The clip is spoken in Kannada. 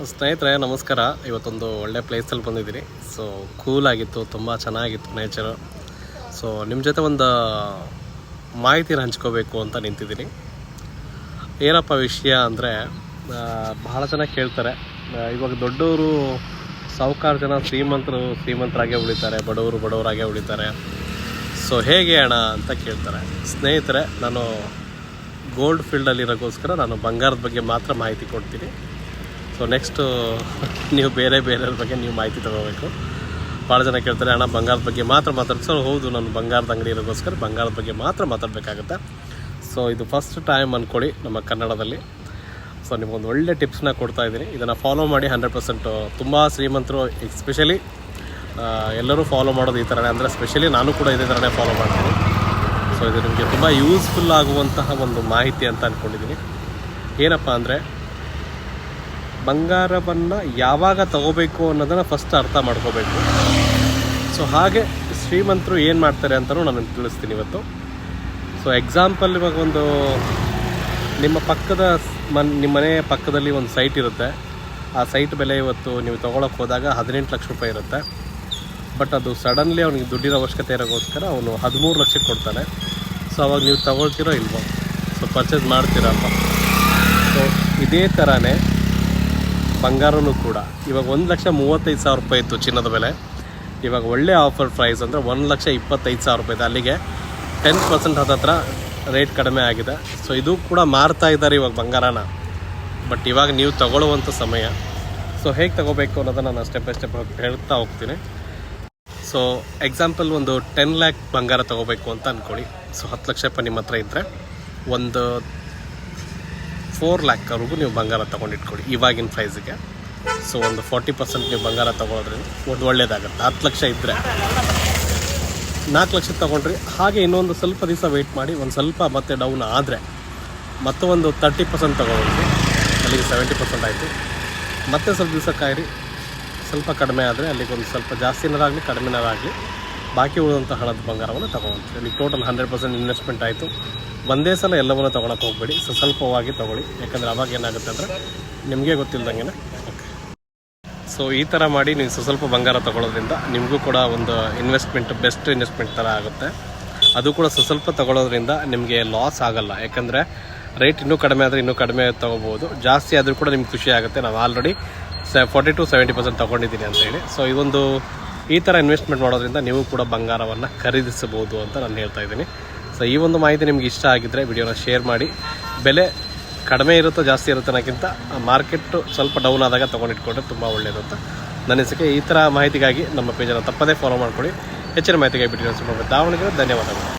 ಸ್ನೇಹಿತರೆ, ನಮಸ್ಕಾರ. ಇವತ್ತೊಂದು ಒಳ್ಳೆ ಪ್ಲೇಸಲ್ಲಿ ಬಂದಿದ್ದೀನಿ ಸೊ ಕೂಲ್ ಆಗಿತ್ತು, ತುಂಬ ಚೆನ್ನಾಗಿತ್ತು ನೇಚರು ಸೊ ನಿಮ್ಮ ಜೊತೆ ಒಂದು ಮಾಹಿತಿನ ಹಂಚ್ಕೋಬೇಕು ಅಂತ ನಿಂತಿದ್ದೀನಿ. ಏನಪ್ಪ ವಿಷಯ ಅಂದರೆ ಬಹಳ ಜನ ಕೇಳ್ತಾರೆ. ಇವಾಗ ದೊಡ್ಡವರು ಸಾಹುಕಾರ ಜನ ಶ್ರೀಮಂತರು ಶ್ರೀಮಂತರಾಗೇ ಉಳಿತಾರೆ, ಬಡವರು ಬಡವರಾಗೇ ಉಳಿತಾರೆ. ಸೊ ಹೇಗೆ ಅಣ್ಣ ಅಂತ ಕೇಳ್ತಾರೆ. ಸ್ನೇಹಿತರೆ, ನಾನು ಗೋಲ್ಡ್ ಫೀಲ್ಡಲ್ಲಿರೋಕ್ಕೋಸ್ಕರ ನಾನು ಬಂಗಾರದ ಬಗ್ಗೆ ಮಾತ್ರ ಮಾಹಿತಿ ಕೊಡ್ತೀನಿ. ಸೊ ನೆಕ್ಸ್ಟು ನೀವು ಬೇರೆ ಬೇರೆಯವ್ರ ಬಗ್ಗೆ ನೀವು ಮಾಹಿತಿ ತೊಗೋಬೇಕು. ಭಾಳ ಜನ ಕೇಳ್ತಾರೆ, ಅಣ್ಣ, ಬಂಗಾರದ ಬಗ್ಗೆ ಮಾತ್ರ ಮಾತಾಡ್ತಾರೆ ಸರ್, ಹೌದು, ನಾನು ಬಂಗಾರದ ಅಂಗಡಿ ಇರೋಕ್ಕೋಸ್ಕರ ಬಂಗಾರದ ಬಗ್ಗೆ ಮಾತ್ರ ಮಾತಾಡಬೇಕಾಗುತ್ತೆ. ಸೊ ಇದು ಫಸ್ಟ್ ಟೈಮ್ ಅಂದ್ಕೊಳ್ಳಿ ನಮ್ಮ ಕನ್ನಡದಲ್ಲಿ. ಸೊ ನಿಮಗೊಂದು ಒಳ್ಳೆ ಟಿಪ್ಸ್ನ ಕೊಡ್ತಾ ಇದ್ದೀನಿ. ಇದನ್ನು ಫಾಲೋ ಮಾಡಿ ಹಂಡ್ರೆಡ್ ಪರ್ಸೆಂಟು ತುಂಬ ಶ್ರೀಮಂತರು ಎಸ್ಪೆಷಲಿ ಎಲ್ಲರೂ ಫಾಲೋ ಮಾಡೋದು ಈ ಥರನೇ ಅಂದರೆ ಸ್ಪೆಷಲಿ ನಾನು ಕೂಡ ಇದೇ ಥರನೇ ಫಾಲೋ ಮಾಡ್ತೀನಿ. ಸೊ ಇದು ನಿಮಗೆ ತುಂಬ ಯೂಸ್ಫುಲ್ ಆಗುವಂತಹ ಒಂದು ಮಾಹಿತಿ ಅಂತ ಅಂದ್ಕೊಂಡಿದ್ದೀನಿ ಏನಪ್ಪ ಅಂದರೆ ಬಂಗಾರವನ್ನು ಯಾವಾಗ ತಗೋಬೇಕು ಅನ್ನೋದನ್ನು ಫಸ್ಟ್ ಅರ್ಥ ಮಾಡ್ಕೋಬೇಕು. ಸೊ ಹಾಗೆ ಶ್ರೀಮಂತರು ಏನು ಮಾಡ್ತಾರೆ ಅಂತಲೂ ನಾನು ತಿಳಿಸ್ತೀನಿ ಇವತ್ತು. ಸೊ ಎಕ್ಸಾಂಪಲ್ ಇವಾಗ ಒಂದು ನಿಮ್ಮ ಪಕ್ಕದ ಮನ್, ನಿಮ್ಮ ಮನೆ ಪಕ್ಕದಲ್ಲಿ ಒಂದು ಸೈಟ್ ಇರುತ್ತೆ. ಆ ಸೈಟ್ ಬೆಲೆ ಇವತ್ತು ನೀವು ತೊಗೊಳಕ್ಕೆ ಹೋದಾಗ ಹದಿನೆಂಟು ಲಕ್ಷ ರೂಪಾಯಿ ಇರುತ್ತೆ. ಬಟ್ ಅದು ಸಡನ್ಲಿ ಅವನಿಗೆ ದುಡ್ಡಿನ ಅವಶ್ಯಕತೆ ಇರೋಕ್ಕೋಸ್ಕರ ಅವನು ಹದಿಮೂರು ಲಕ್ಷಕ್ಕೆ ಕೊಡ್ತಾನೆ. ಸೊ ಅವಾಗ ನೀವು ತಗೊಳ್ತೀರೋ ಇಲ್ವೋ? ಸೊ ಪರ್ಚೇಸ್ ಮಾಡ್ತೀರಲ್ವ ಸೊ ಇದೇ ಥರನೇ ಬಂಗಾರನೂ ಕೂಡ. ಇವಾಗ ಒಂದು ಲಕ್ಷ ಮೂವತ್ತೈದು ಸಾವಿರ ರೂಪಾಯಿ ಇತ್ತು ಚಿನ್ನದ ಬೆಲೆ. ಇವಾಗ ಒಳ್ಳೆ ಆಫರ್ ಪ್ರೈಸ್ ಅಂದರೆ ಒಂದು ಲಕ್ಷ ಇಪ್ಪತ್ತೈದು ಸಾವಿರ ರೂಪಾಯಿ ಇದೆ. ಅಲ್ಲಿಗೆ ಟೆನ್ ಪರ್ಸೆಂಟ್ ಹತ್ತತ್ರ ರೇಟ್ ಕಡಿಮೆ ಆಗಿದೆ. ಸೊ ಇದು ಕೂಡ ಮಾರ್ತಾ ಇದ್ದಾರೆ ಇವಾಗ ಬಂಗಾರನ. ಬಟ್ ಇವಾಗ ನೀವು ತಗೊಳ್ಳುವಂಥ ಸಮಯ. ಸೊ ಹೇಗೆ ತಗೋಬೇಕು ಅನ್ನೋದನ್ನು ನಾನು ಸ್ಟೆಪ್ ಬೈ ಸ್ಟೆಪ್ ಹೇಳ್ತಾ ಹೋಗ್ತೀನಿ. ಸೊ ಎಕ್ಸಾಂಪಲ್ ಒಂದು ಟೆನ್ ಲ್ಯಾಕ್ ಬಂಗಾರ ತಗೋಬೇಕು ಅಂತ ಅಂದ್ಕೊಳ್ಳಿ ಸೊ ಹತ್ತು ಲಕ್ಷ ರೂಪಾಯಿ ನಿಮ್ಮ ಹತ್ರ ಇದ್ದರೆ ಒಂದು ಫೋರ್ ಲ್ಯಾಕ್ವರೆಗೂ ನೀವು ಬಂಗಾರ ತೊಗೊಂಡಿಟ್ಕೊಳ್ಳಿ ಇವಾಗಿನ ಪ್ರೈಸಿಗೆ ಸೊ ಒಂದು ಫಾರ್ಟಿ ಪರ್ಸೆಂಟ್ ನೀವು ಬಂಗಾರ ತೊಗೊಳೋದ್ರಿಂದ ಒಂದು ಒಳ್ಳೇದಾಗುತ್ತೆ. ಹತ್ತು ಲಕ್ಷ ಇದ್ದರೆ ನಾಲ್ಕು ಲಕ್ಷ ತೊಗೊಂಡ್ರಿ. ಹಾಗೆ ಇನ್ನೊಂದು ಸ್ವಲ್ಪ ದಿವಸ ವೆಯ್ಟ್ ಮಾಡಿ, ಒಂದು ಸ್ವಲ್ಪ ಮತ್ತೆ ಡೌನ್ ಆದರೆ ಮತ್ತೆ ಒಂದು ತರ್ಟಿ ಪರ್ಸೆಂಟ್ ತೊಗೊಂಡ್ರಿ ಅಲ್ಲಿಗೆ ಸೆವೆಂಟಿ ಪರ್ಸೆಂಟ್ ಆಯಿತು. ಮತ್ತೆ ಸ್ವಲ್ಪ ದಿವಸ ಕಾಯಿರಿ. ಸ್ವಲ್ಪ ಕಡಿಮೆ ಆದರೆ ಅಲ್ಲಿಗೆ ಒಂದು ಸ್ವಲ್ಪ ಜಾಸ್ತಿನಾರಾಗಲಿ, ಕಡಿಮೆನಾರಾಗಲಿ. ಬಾಕಿ ಉಳಿದಂಥ ಹಣದ ಬಂಗಾರವನ್ನು ತೊಗೊಳ್ತೀವಿ. ಅಲ್ಲಿ ಟೋಟಲ್ ಹಂಡ್ರೆಡ್ ಪರ್ಸೆಂಟ್ ಇನ್ವೆಸ್ಟ್ಮೆಂಟ್ ಆಯಿತು. ಒಂದೇ ಸಲ ಎಲ್ಲವನ್ನು ತೊಗೊಳಕ್ಕೆ ಹೋಗಬೇಡಿ. ಸೊ ಸ್ವಲ್ಪವಾಗಿ ತೊಗೊಳ್ಳಿ. ಯಾಕಂದರೆ ಅವಾಗ ಏನಾಗುತ್ತೆ ಅಂದರೆ ನಿಮಗೆ ಗೊತ್ತಿಲ್ದಂಗೆ ಓಕೆ ಸೊ ಈ ಥರ ಮಾಡಿ ನೀವು ಸ್ವಲ್ಪ ಬಂಗಾರ ತೊಗೊಳೋದ್ರಿಂದ ನಿಮಗೂ ಕೂಡ ಒಂದು ಇನ್ವೆಸ್ಟ್ಮೆಂಟ್ ಬೆಸ್ಟ್ ಇನ್ವೆಸ್ಟ್ಮೆಂಟ್ ಥರ ಆಗುತ್ತೆ. ಅದು ಕೂಡ ಸ್ವಲ್ಪ ತೊಗೊಳೋದ್ರಿಂದ ನಿಮಗೆ ಲಾಸ್ ಆಗೋಲ್ಲ. ಯಾಕಂದರೆ ರೇಟ್ ಇನ್ನೂ ಕಡಿಮೆ ಆದರೆ ಇನ್ನೂ ಕಡಿಮೆ ತೊಗೋಬೋದು ಜಾಸ್ತಿ ಆದರೂ ಕೂಡ ನಿಮ್ಗೆ ಖುಷಿ ಆಗುತ್ತೆ. ನಾವು ಆಲ್ರೆಡಿ ಸ ಫಾರ್ಟಿ ಟು ಸೆವೆಂಟಿ ಪರ್ಸೆಂಟ್ ತೊಗೊಂಡಿದ್ದೀನಿ ಅಂತ ಹೇಳಿ. ಸೊ ಇದೊಂದು ಈ ಥರ ಇನ್ವೆಸ್ಟ್ಮೆಂಟ್ ಮಾಡೋದ್ರಿಂದ ನೀವು ಕೂಡ ಬಂಗಾರವನ್ನು ಖರೀದಿಸಬಹುದು ಅಂತ ನಾನು ಹೇಳ್ತಾ ಇದ್ದೀನಿ. ಸೊ ಈ ಒಂದು ಮಾಹಿತಿ ನಿಮ್ಗೆ ಇಷ್ಟ ಆಗಿದ್ದರೆ ವಿಡಿಯೋನ ಶೇರ್ ಮಾಡಿ. ಬೆಲೆ ಕಡಿಮೆ ಇರುತ್ತೋ ಜಾಸ್ತಿ ಇರುತ್ತೆ ಅನ್ನೋಕ್ಕಿಂತ ಮಾರ್ಕೆಟ್ ಸ್ವಲ್ಪ ಡೌನ್ ಆದಾಗ ತೊಗೊಂಡಿಟ್ಕೊಂಡ್ರೆ ತುಂಬ ಒಳ್ಳೆಯದು ಅಂತ ನನ್ನ ಅನಿಸಿಕೆ. ಈ ಥರ ಮಾಹಿತಿಗಾಗಿ ನಮ್ಮ ಪೇಜನ್ನು ತಪ್ಪದೇ ಫಾಲೋ ಮಾಡ್ಕೊಳ್ಳಿ. ಹೆಚ್ಚಿನ ಮಾಹಿತಿಗಾಗಿ ಸುಮ್ಮನೆ ದಾವಣಗೆರೆ, ಧನ್ಯವಾದಗಳು.